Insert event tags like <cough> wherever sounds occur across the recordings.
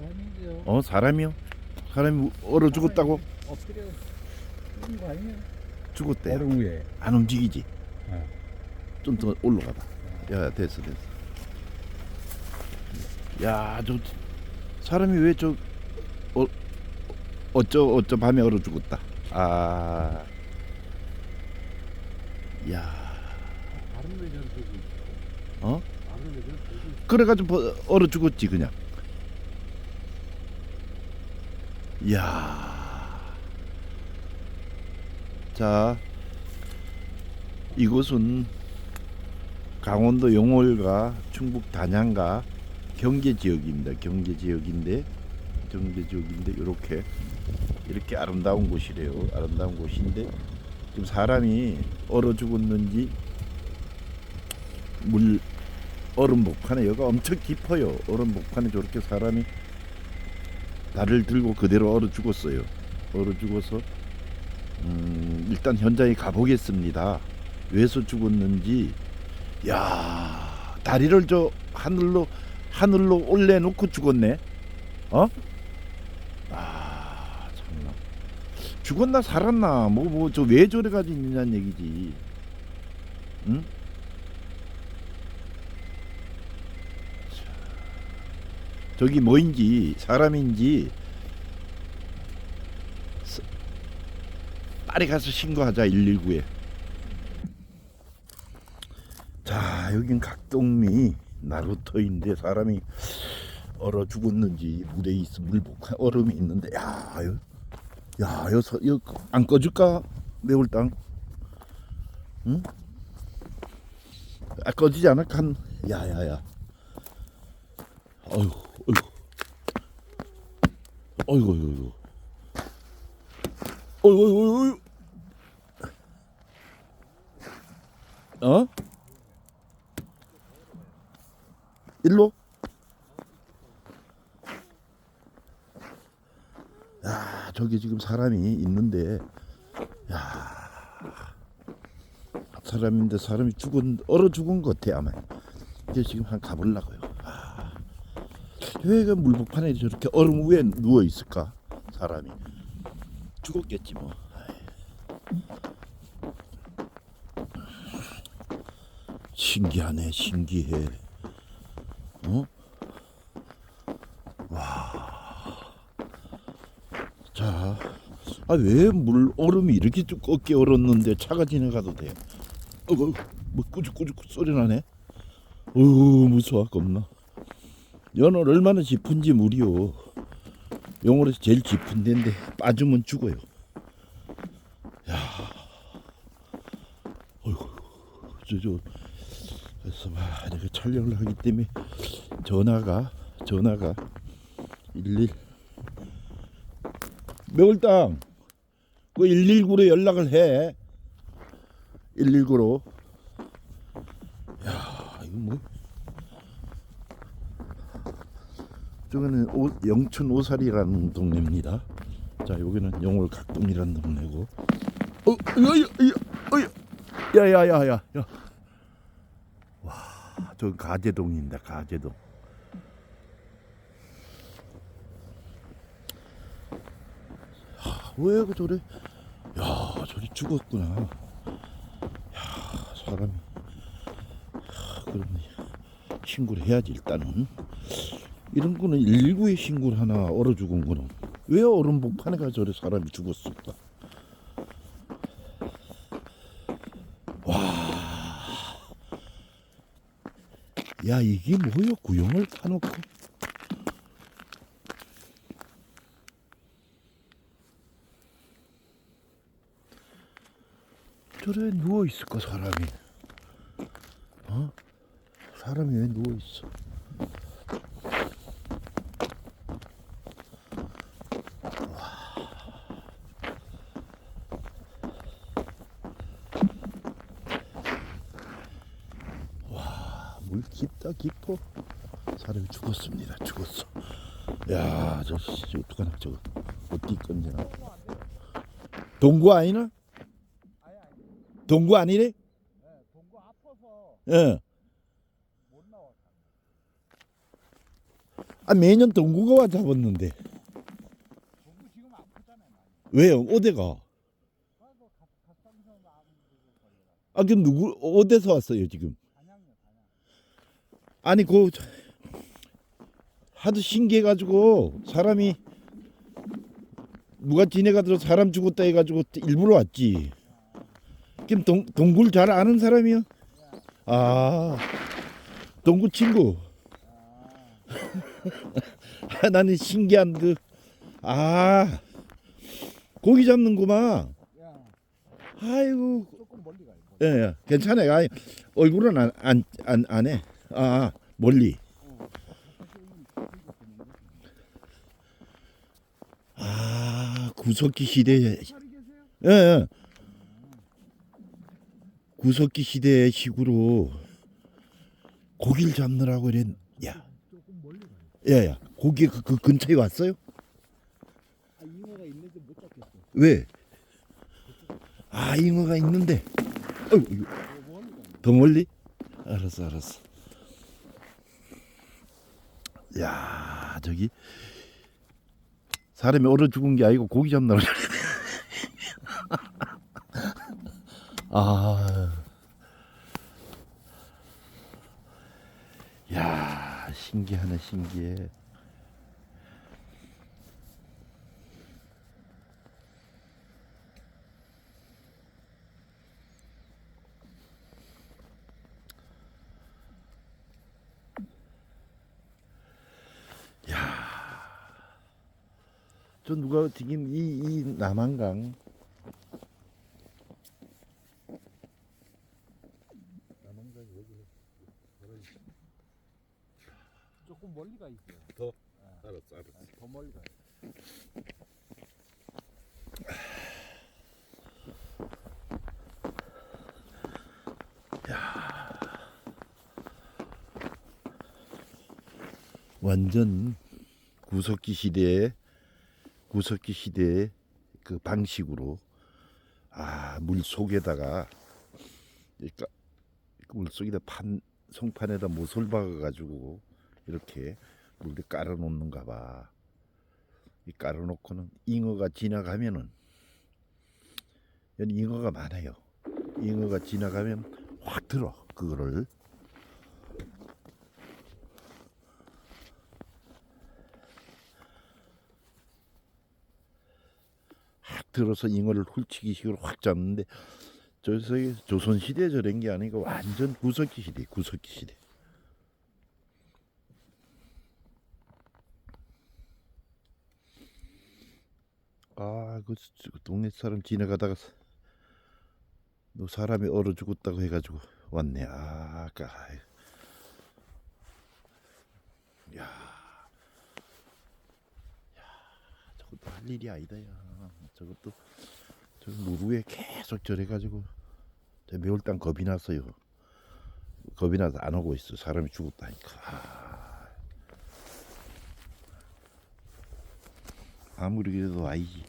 사람이죠. 어 사람이요? 사람이 얼어 죽었다고? 엎드려 죽은 거 아니에요? 죽었대요. 얼음 위에. 안 움직이지. 네. 좀더 올라가봐. 야 됐어 됐어. 야저 사람이 왜 저 어, 어쩌 어쩌 밤에 얼어 죽었다. 아. 야. 다른 매장. 어? 다른 매장 저기. 그래가지고 버- 얼어 죽었지 그냥. 이야. 자, 이곳은 강원도 용월과 충북 단양과 경계 지역입니다. 경계 지역인데 경계 지역인데 이렇게 이렇게 아름다운 곳이래요. 아름다운 곳인데 지금 사람이 얼어 죽었는지 물 얼음 목판에 여기가 엄청 깊어요. 얼음 목판에 저렇게 사람이 나를 들고 그대로 얼어 죽었어요. 얼어 죽어서 음, 일단 현장에 가보겠습니다. 왜서 죽었는지 야 다리를 저 하늘로 하늘로 올려놓고 죽었네. 어? 아 참나 죽었나 살았나 뭐 뭐 저 왜 저래 가지고 있느냐는 얘기지. 응? 저기 뭐인지 사람인지 스- 빨리 가서 신고하자 119에 자 여긴 각동리 나루터인데 사람이 얼어 죽었는지 물에 있어 물복한 얼음이 있는데 야, 여, 야, 여서 여안 꺼줄까 매울 땅? 응? 아 꺼지지 않아? 간, 야야야. 어휴, 어이구, 어이구, 어이구, 어이구, 어이구, 어이구. 어? 일로? 야, 저기 지금 사람이 있는데, 야, 사람인데 사람이 죽은 얼어 죽은 것 같아 아마. 이제 지금 한 가보려고요. 아, 왜그 물복판에 저렇게 얼음 위에 누워 있을까? 사람이 죽었겠지 뭐. 신기하네, 신기해. 어? 자, 아 왜 물 얼음이 이렇게 두껍게 얼었는데 차가 지나가도 돼? 어구, 뭐 꾸죽꾸죽 소리 나네. 어우 무서워 겁나. 연어 얼마나 깊은지 물이요. 영월에서 제일 깊은 데인데 빠지면 죽어요. 야, 어이구, 저저 그래서 막 촬영을 하기 때문에 전화가 전화가 일일 매울땅 그 119로 연락을 해 119로 야 이거 뭐 저거는 오, 영천 오살이라는 동네입니다 자 여기는 영월 각동이라는 동네고 어 야 야 야 야 야 야야야 와저 가재동입니다 가재동 왜그 저래? 야, 저리 죽었구나. 야, 사람이. 야, 그럼 신고를 해야지 일단은. 이런 거는 119에 신고를 하나 얼어 죽은 거는 왜 얼음 복판에 가 저래 사람이 죽었을까? 와, 야 이게 뭐요? 구형을 파놓고. 저래 누워 있을까 사람이? 어? 사람이 왜 누워 있어? 와, 물 깊다 깊어. 사람이 죽었습니다. 죽었어. 야, 저 씨, 어떡하나 저거 어디 건지나. 동구 아니나? 동구 아니래? 동구 아파서 예. 못 나와. 아 매년 동구가 와 잡았는데 동구 지금 아프잖아요. 왜요? 어디가? 아 그럼 누구 어디서 왔어요 지금? 아니 그 하도 신기해가지고 사람이 누가 지네가 들어 사람 죽었다 해가지고 일부러 왔지. 그럼 동 동굴 잘 아는 사람이요? 아 동구 친구. <laughs> 아, 나는 신기한 그 아 고기 잡는구만. 야 아이고. 예, 예 괜찮아요. 아이, 얼굴은 안 안 안 안 해. 아 멀리. 어. 사실 이 이거 보는 거. 아 구석기 시대에? 예, 예. 구석기 시대의 식으로 고기를 잡느라고 이랬 야. 야, 야, 고기 그, 그 근처에 왔어요? 아 잉어가 있는데 못 잡겠어. 왜? 아, 잉어가 있는데. 어이구. 더 멀리? 알았어, 알았어. 야, 저기 사람이 얼어 죽은 게 아니고 고기 잡느라. <laughs> 아, 야, 신기하네, 신기해. 저 누가 지금 이, 이 남한강 남한강 여기 조금 멀리 가 있어요. 더? 아, 알았어, 알았어. 아, 더 멀리 가요. 완전 구석기 시대의 구석기 시대의 그 방식으로 아 물 속에다가 그러니까 물 속에다 판 송판에다 못을 박아 가지고 이렇게 물에 깔아 놓는가 봐. 이 깔아 놓고는 잉어가 지나가면은 잉어가 많아요. 잉어가 지나가면 확 들어 그거를 들어서 잉어를 훌치기 식으로 확 잡는데 저기서 조선 시대 저런 게 아니고 완전 구석기 시대, 구석기 시대. 아, 그 저- 동네 사람 지나가다가 사- 너 사람이 얼어 죽었다고 해가지고 왔네. 아, 아까. 야, 야, 저것도 할 일이 아니다, 야. 저것도 저 무루에 계속 저래가지고 저 매울당 겁이 났어요. 겁이 나서 안 오고 있어. 사람이 죽었다니까. 아. 아무리 그래도 아이지.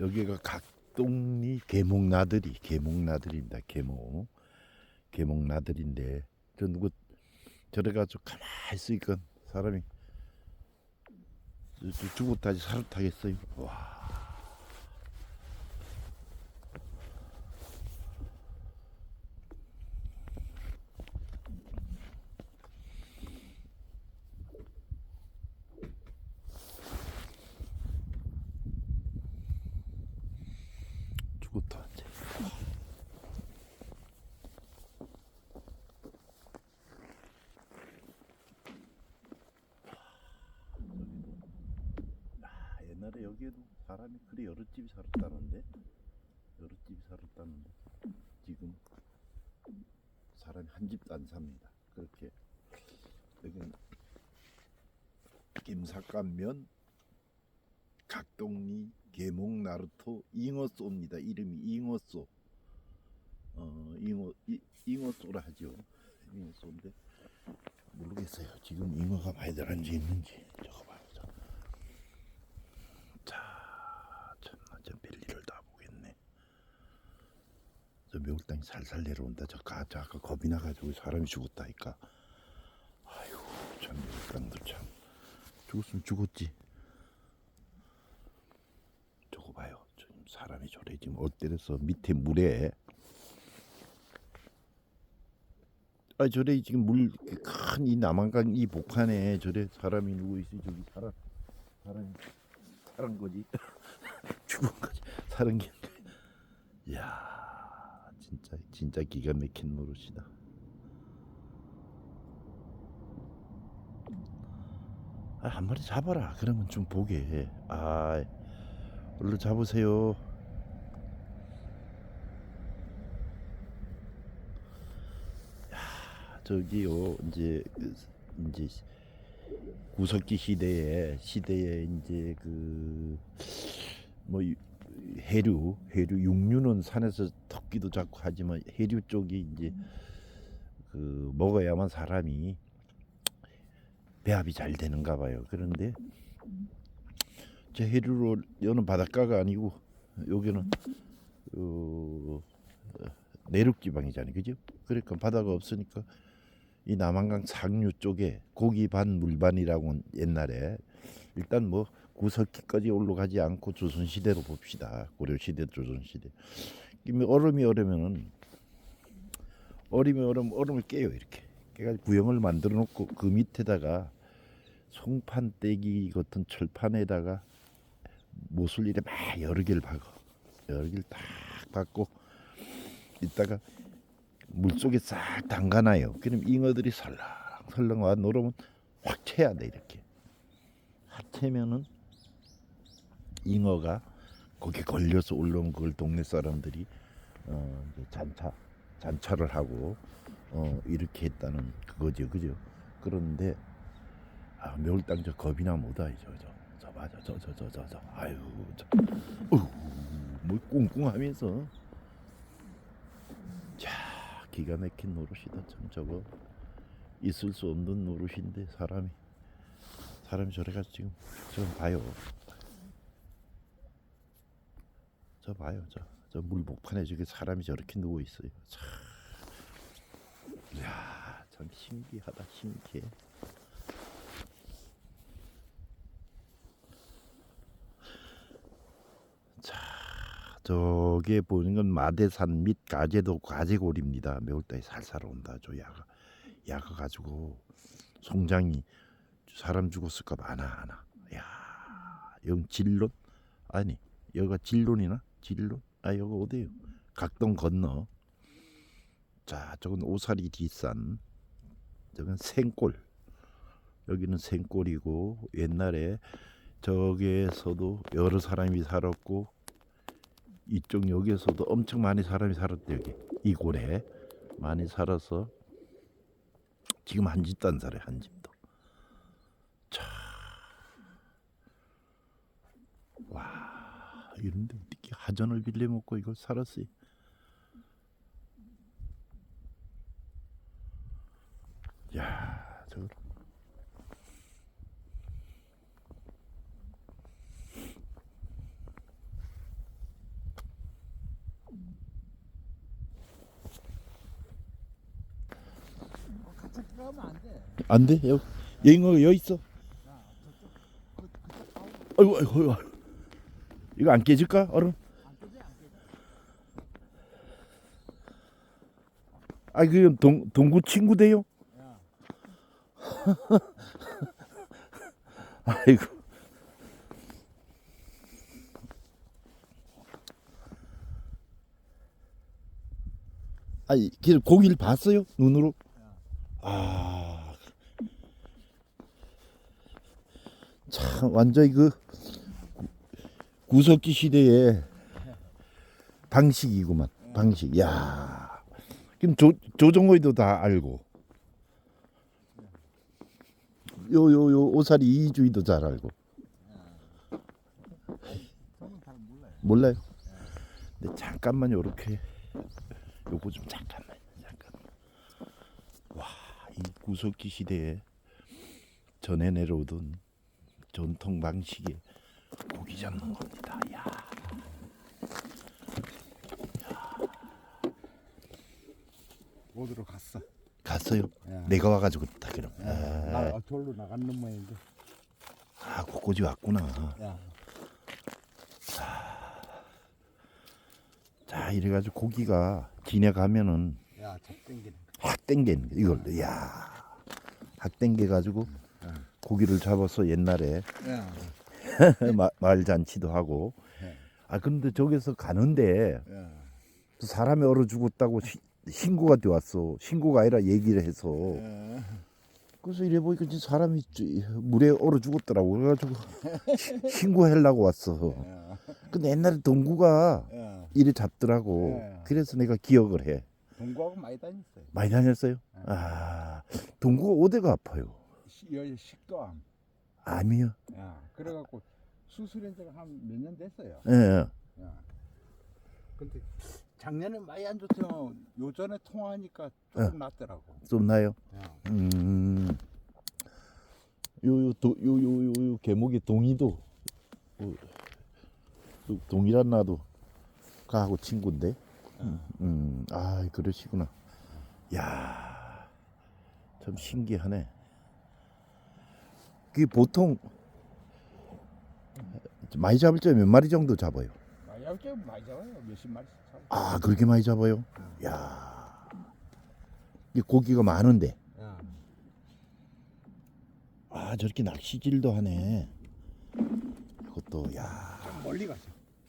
여기가 각동리 계목나들이 계목나들입니다. 계목 계목나들인데 저 누구 저래 가지고 가만히 있으니까 사람이 죽었다지 살았다겠어요. 와. 죽었다 이제. 아, 옛날에 여기에도 사람이 그래 여러 집이 살았다는데 여러 집이 살았다는데 지금 사람이 한 집도 안 삽니다. 그렇게 여기는 김삿간면 각동리 계목 나루토 잉어쏘입니다. 이름이 잉어쏘. 어 잉어 이, 잉어쏘라 하죠. 중에서인데 모르겠어요. 지금 잉어가 많이 들어간지 있는지 저거 봐요. 저. 자, 참나 저 별일을 다 보겠네. 저 매울 땅이 살살 내려온다. 저 가, 저 아까 겁이 나가지고 사람이 죽었다니까. 아유, 참 매울땅도 참 죽었으면 죽었지. 저거 봐요. 지금 사람이 저래 지금 엇때려서 밑에 물에 아 저래 지금 물 큰 이 남한강 이 복한에 저래 사람이 누워 있어 저기 사람 사람이 살은 거지 <laughs> 죽은 거지 살은 게 야 진짜 기가 막힌 노릇이다. 아, 한 마리 잡아라. 그러면 좀 보게. 아 얼른 잡으세요. 저기요 이제 그, 이제 구석기 시대에 시대에 이제 그 뭐 해류 해류 육류는 산에서 토끼도 잡고 하지만 해류 쪽이 이제 그 먹어야만 사람이 배합이 잘 되는가 봐요. 그런데 저 해류로 여는 바닷가가 아니고 여기는 어, 내륙 지방이잖아요. 그죠? 그러니까 바다가 없으니까 이 남한강 상류 쪽에 고기 반 물반이라고 옛날에 일단 뭐 구석기까지 올라가지 않고 조선 시대로 봅시다. 고려 시대, 조선 시대. 얼음이 얼으면은 얼음이 얼음 얼음을 깨요 이렇게. 깨가지고 구형을 만들어 놓고 그 밑에다가 송판 떼기 같은 철판에다가 이래 막 여러 개를 박어. 여러 개를 딱 박고 이따가 물 속에 싹 담가놔요. 그럼 잉어들이 설렁설렁 와 놀으면 확 채야 돼 이렇게. 확 채면은 잉어가 거기 걸려서 올라온 그걸 동네 사람들이 어, 잔차 잔차를 하고 어, 이렇게 했다는 그거죠, 그죠? 그런데 아, 매울땅 저 겁이나 못하 저저 저 맞아. 저 저 저 저 저. 아유 저. 어휴, 뭐 꿍꿍하면서. 자 기가 막힌 노릇이다 참 저거. 있을 수 없는 노릇인데 사람이. 사람이 저래가 지금 저 봐요 저 봐요 저 저 물복판에 저기 사람이 저렇게 누워 있어요 참 이야 참 신기하다 신기해 저게 보는 건 마대산 및 가제도 가제골입니다. 매울따위 살살 온다. 저 야가 야가 가지고 송장이 사람 죽었을까 봐 하나 하나. 야, 영 진론 아니 여기가 진론이나 진론? 아 여기 어디요? 각동 건너. 자, 저건 오사리 뒷산. 저건 생골. 여기는 생골이고 옛날에 저기에서도 여러 사람이 살았고 이쪽 여기에서도 엄청 많이 사람이 살았대 여기 이 고래 많이 살아서 지금 한 집도 안 살아요 한 집도 와 이런데 어떻게 하전을 빌려 먹고 이걸 살았어요 야 들어가면 안 돼. 여기 여인가 여기 있어 아이고 아이고 아이고. 이거 안 깨질까 얼음. 아 그 동 동구 친구 돼요 야, 아이고. 아니, 그 고기를 봤어요? 눈으로? 아. 참, 완전히 그 구- 구석기 시대의 방식이구만. 방식. 야. 그럼 조, 조정호이도 다 알고. 요, 요, 요, 오사리 이주희도 잘 알고. 몰라요. 근데 잠깐만 요렇게 요거 좀 잠깐만 잠깐만. 와 구석기 시대에 전해 내려오던 전통 방식의 고기 잡는 겁니다. 야. 어디로 갔어? 갔어요. 야. 내가 와가지고 다 그럼. 야, 나 저로 나갔는 모양인데. 아, 곳곳이 왔구나. 야, 자, 이래가지고 고기가 지내가면은 야, 잡 땡기는. 확 땡기는 거 이걸. 야, 확 땡겨가지고 고기를 잡아서 옛날에 야, <laughs> 마, 마을 잔치도 하고. 네. 아, 그런데 저기서 가는데 사람이 얼어 죽었다고 시- 신고가 돼 왔어. 신고가 아니라 얘기를 해서. 야. 그래서 이래 보니까 진짜 사람이 찌- 물에 얼어 죽었더라고. 그래가지고 시- 신고하려고 왔어. 야, 근데 옛날에 동구가 야. 이래 잡더라고. 네. 그래서 내가 기억을 해. 동구하고 많이 다녔어요. 많이 다녔어요? 네. 아, 동구가 어디가 아파요? 식도암. 암이요? 야, 그래갖고 수술한 지가 한 몇 년 됐어요. 예, 예. 야. 근데 작년에 많이 안 좋죠. 요전에 통화하니까 조금 낫더라고. 좀 나요? 야, 음. 요, 요, 도, 요, 요, 요, 요, 개목의 동이도, 어, 또 동이란 나도 가하고 친구인데. 음, 음, 아, 그러시구나. 야, 참 신기하네. 그게 보통 많이 잡을 때 몇 마리 정도 잡아요? 많이 잡죠. 많이 잡아요. 몇십 잡아. 아, 그렇게 많이 잡아요? 야, 이 고기가 많은데. 야, 아 저렇게 낚시질도 하네. 이것도 야. 좀 멀리 가죠.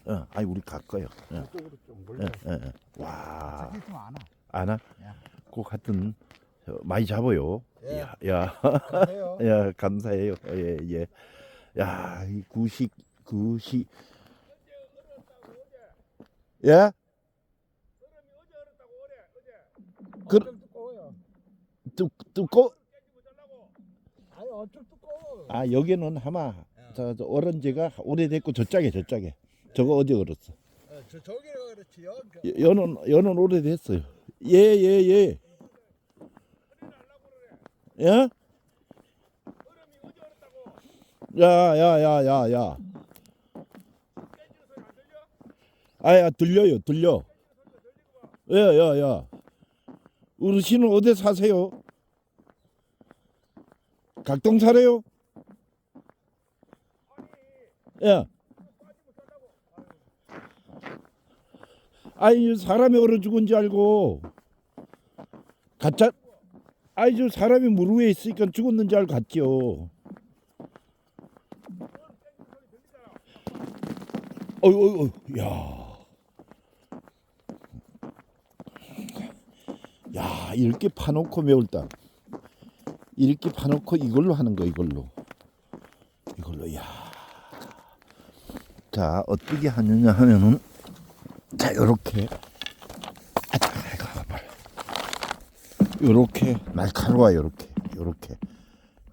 어, 아니 우리 갈 거요. 예, 그쪽으로 좀 멀리 예, 가죠. 예, 예. 와, 저기 좀 안아. 아나? 야. 꼭 하여튼 저, 많이 잡아요. 예. 야, 야, 가세요. <laughs> 야, 감사해요. 예, 예. 야, 이 구식, 구식. 예? 그- 두꺼워요. 뚜, 뚜꼬? 아니 엄청 두꺼워. 아, 여기는 아마 저, 저 어른제가 오래됐고 저짝에 저짝에. 저거 어디 얼었어? 어, 저 저기가 그렇지요. 여- 여는 여는 오래됐어요. 예, 예, 예. 예? 야, 야, 야, 야, 야. 아야 들려요, 들려. 야, 야, 야. 어르신은 어디 사세요? 각동 살아요? 야. 아이 사람이 얼어 죽은 줄 알고 가짜 아이 저 사람이 물 위에 있으니까 죽었는 줄 알고 갔죠. 어이 어이 어이 야. 야 이렇게 파놓고 매울당 이렇게 파놓고 이걸로 하는 거 이걸로 이걸로 야. 자 어떻게 하느냐 하면은 자 요렇게 요렇게 날카로워 요렇게 요렇게.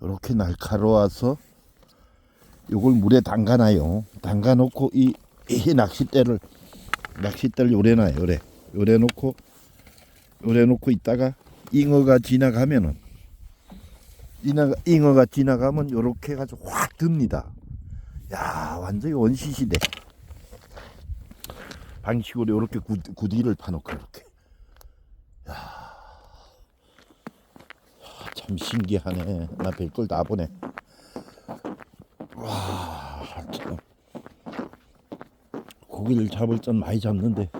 요렇게 날카로워서 요걸 물에 담가놔요. 담가 놓고 이, 이 낚싯대를 낚싯대를 요래 놔요 요래. 요래 놓고 요래 놓고 있다가 잉어가 지나가면은 잉어가, 잉어가 지나가면 요렇게 해가지고 확 듭니다. 야 완전히 원시시대. 방식으로 이렇게 구디를 파놓고 이렇게. 야, 참 신기하네. 나 별걸 다 보네. 와, 참. 고기를 잡을 전 많이 잡는데.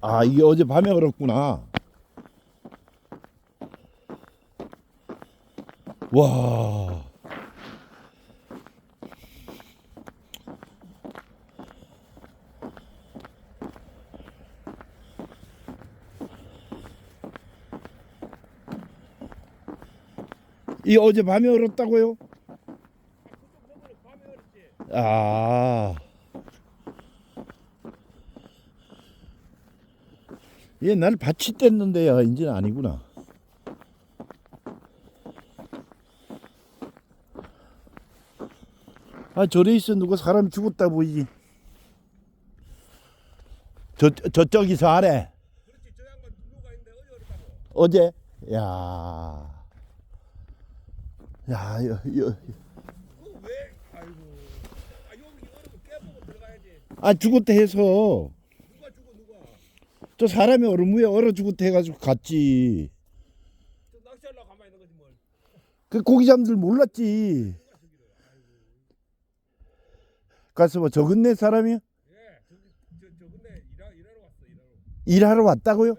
아, 이게 어제 밤에 얼었구나. 와. 이 어제 밤에 얼었다고요? 아. 옛날 밭이 뗐는데요. 이제는 아니구나. 아, 저래 있어 누가 사람 죽었다 보이지. 저 저쪽이서 아래. 어제 야. 야, 여, 여, 왜? 아이고. 아 여기 얼음 깨보고 들어가야지. 아 죽었대 해서 누가 죽어 누가? 저 사람이 얼음 위에 얼어 죽었대 해가지고 갔지. 저 낚시하려고 가만히 있는 거지 뭘. 그 고기잡들 몰랐지. 가서 뭐 적은 내 사람이야? 예. 저기 저, 저 근데 일하, 일하러 왔어 일하러. 일하러 왔다고요? 예.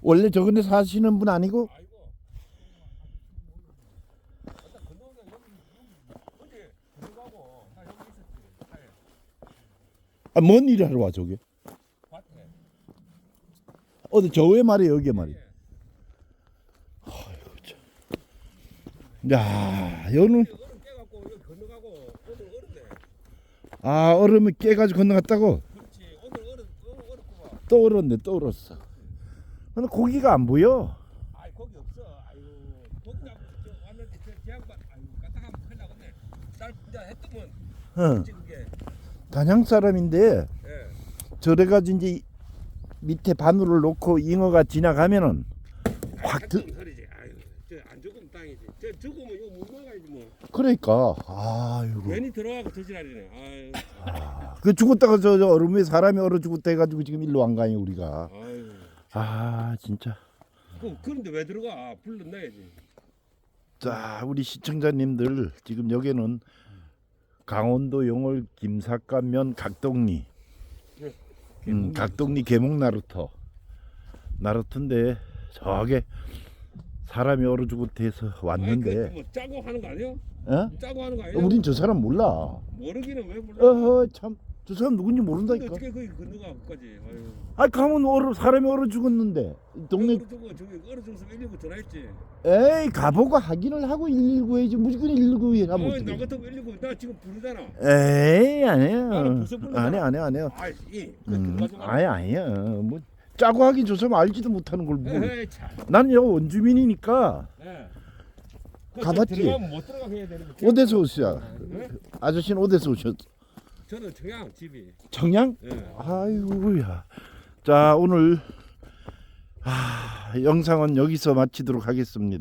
원래 적은내 사시는 분 아니고? 아이고. 아까 건너오면 여기 여기 어제 들어가고 나 여기 있었지. 차에 아, 뭔 일하러 와 저게? 밭에. 어디 저에 말이야 여기 말이야. 예. 야, 여는. 아 얼음을 깨가지고 건너갔다고? 또 얼었네, 또 얼었어. 근데 고기가 안 보여. 아이 거기 없어. 아이고 거기 나저 왔는데 저 제양반 아이고 까딱하면 큰일 나겠네. 날 이제 했더면 응. 지금 게 단양 사람인데 예. 저래 가지고 이제 밑에 바늘을 놓고 잉어가 지나가면은 확 드. 드... 소리지. 아유, 저안 죽으면 땅이지. 저 죽으면 이거 못 나가야지 뭐. 그러니까 아이고 괜히 들어가고 저지랄이네. 아유, 그 죽었다가 저, 저 얼음 위에 사람이 얼어 죽었다 해가지고 지금 일로 안 가요 우리가. 아유. 아 진짜. 그 그런데 왜 들어가? 불러내야지. 자 우리 시청자님들 지금 여기는 강원도 영월 김삿간면 각동리 음, 각동리 계몽 나루터 나루터인데 저게 사람이 얼어 해서 아니, 왔는데 그뭐 짜고 하는 거 아니야? 어? 짜고 하는 거 아니야? 우린 저 사람 몰라 모르기는 왜 몰라? 어허 참 저 사람 누군지 근데 모른다니까 어떻게 거기 건너가 거지? 아유. 아니 가면 얼어 사람이 얼어 죽었는데 동네 얼어 죽어 저기 얼어 죽어서 119 전화했지. 에이 가보고 확인을 하고 119 해야지 무조건 119해 하면 나 어떡해 같으면 119나 지금 부르잖아. 에이 벌써 부르잖아. 아니 아니 아니야 아이, 이. 음. 아니 아니야 뭐 짜고 하긴 저 사람 알지도 못하는 걸 뭐. 에이, 참. 나는 여기 원주민이니까 예. 그 가봤지? 들어가면 못 들어가게 해야 되는 거. 어디서 오셨어? 네? 아저씨는 어디서 오셨어? 저는 청양 집이. 청양? 예. 아이고야. 자 오늘 아, 영상은 여기서 마치도록 하겠습니다.